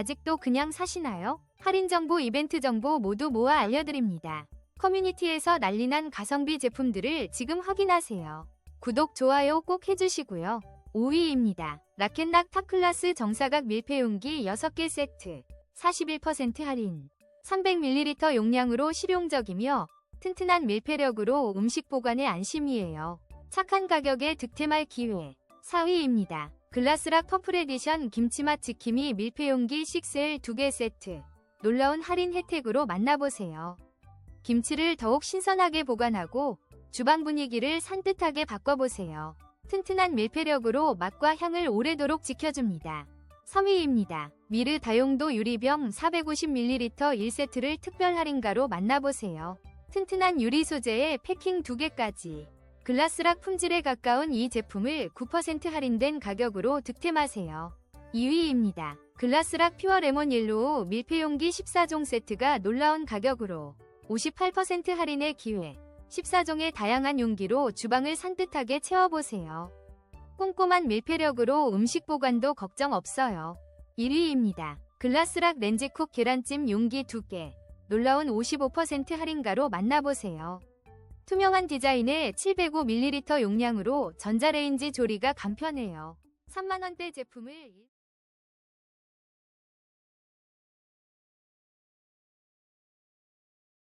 아직도 그냥 사시나요? 할인 정보, 이벤트 정보 모두 모아 알려드립니다. 커뮤니티에서 난리난 가성비 제품들을 지금 확인하세요. 구독, 좋아요 꼭 해주시고요. 5위입니다. 라켓락 탑클라스 정사각 밀폐용기 6개 세트. 41% 할인. 300ml 용량으로 실용적이며 튼튼한 밀폐력으로 음식 보관에 안심이에요. 착한 가격에 득템할 기회. 4위입니다. 글라스락 퍼플 에디션 김치맛 지킴이 밀폐용기 6L 2개 세트. 놀라운 할인 혜택으로 만나보세요. 김치를 더욱 신선하게 보관하고 주방 분위기를 산뜻하게 바꿔보세요. 튼튼한 밀폐력으로 맛과 향을 오래도록 지켜줍니다. 3위입니다. 미르 다용도 유리병 450ml 1세트를 특별 할인가로 만나보세요. 튼튼한 유리 소재의 패킹 2개까지. 글라스락 품질에 가까운 이 제품을 9% 할인된 가격으로 득템하세요. 2위입니다. 글라스락 퓨어 레몬 옐로우 밀폐용기 14종 세트가 놀라운 가격으로 58% 할인의 기회. 14종의 다양한 용기로 주방을 산뜻하게 채워보세요. 꼼꼼한 밀폐력으로 음식 보관도 걱정 없어요. 1위입니다. 글라스락 렌즈쿡 계란찜 용기 2개. 놀라운 55% 할인가로 만나보세요. 투명한 디자인의 705ml 용량으로 전자레인지 조리가 간편해요. 3만원대 제품을